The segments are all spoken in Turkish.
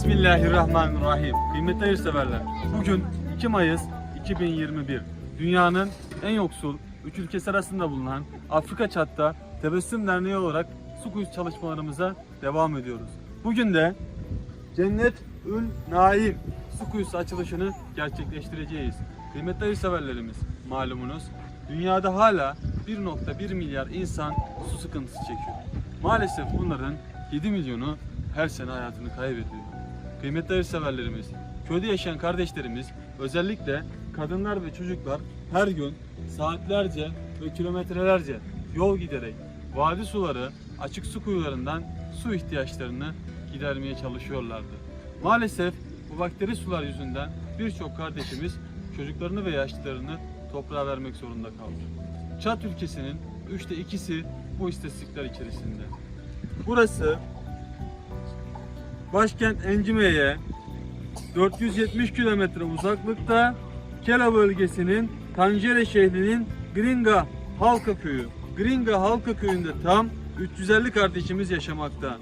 Bismillahirrahmanirrahim. Kıymetli hayırseverler. Bugün 2 Mayıs 2021. Dünyanın en yoksul 3 ülkesi arasında bulunan Afrika Çat'ta Tebessüm Derneği olarak su kuyusu çalışmalarımıza devam ediyoruz. Bugün de Cennet Ül Naim su kuyusu açılışını gerçekleştireceğiz. Kıymetli hayırseverlerimiz malumunuz dünyada hala 1.1 milyar insan su sıkıntısı çekiyor. Maalesef bunların 7 milyonu her sene hayatını kaybediyor. Kıymetli hayırseverlerimiz, köyde yaşayan kardeşlerimiz, özellikle kadınlar ve çocuklar her gün saatlerce ve kilometrelerce yol giderek vadi suları, açık su kuyularından su ihtiyaçlarını gidermeye çalışıyorlardı. Maalesef bu bakteri sular yüzünden birçok kardeşimiz çocuklarını ve yaşlılarını toprağa vermek zorunda kaldı. Çat ülkesinin üçte ikisi bu istatistikler içerisinde. Burası başkent Encime'ye 470 kilometre uzaklıkta Kela bölgesinin Tancere şehrinin Gringa Halka Köyü. Gringa Halka Köyü'nde tam 350 kardeşimiz yaşamakta.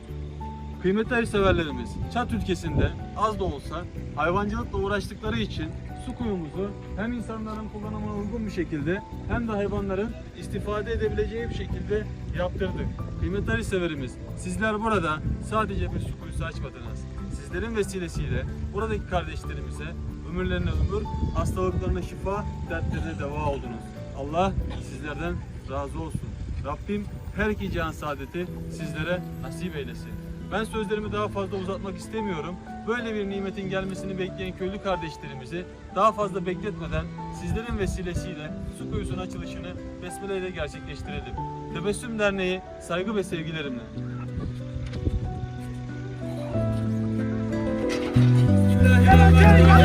Kıymetli hayırseverlerimiz, Çat ülkesinde az da olsa hayvancılıkla uğraştıkları için su kuyumuzu hem insanların kullanımına uygun bir şekilde hem de hayvanların istifade edebileceği bir şekilde yaptırdık. Kıymetli hayırseverimiz, sizler burada sadece bir su kuyusu açmadınız. Sizlerin vesilesiyle buradaki kardeşlerimize ömürlerine ömür, hastalıklarına şifa, dertlerine deva oldunuz. Allah sizlerden razı olsun. Rabbim her iki can saadeti sizlere nasip eylesin. Ben sözlerimi daha fazla uzatmak istemiyorum. Böyle bir nimetin gelmesini bekleyen köylü kardeşlerimizi daha fazla bekletmeden sizlerin vesilesiyle su kuyusunun açılışını besmele ile gerçekleştirelim. Tebessüm Derneği saygı ve sevgilerimle. Bismillahirrahmanirrahim.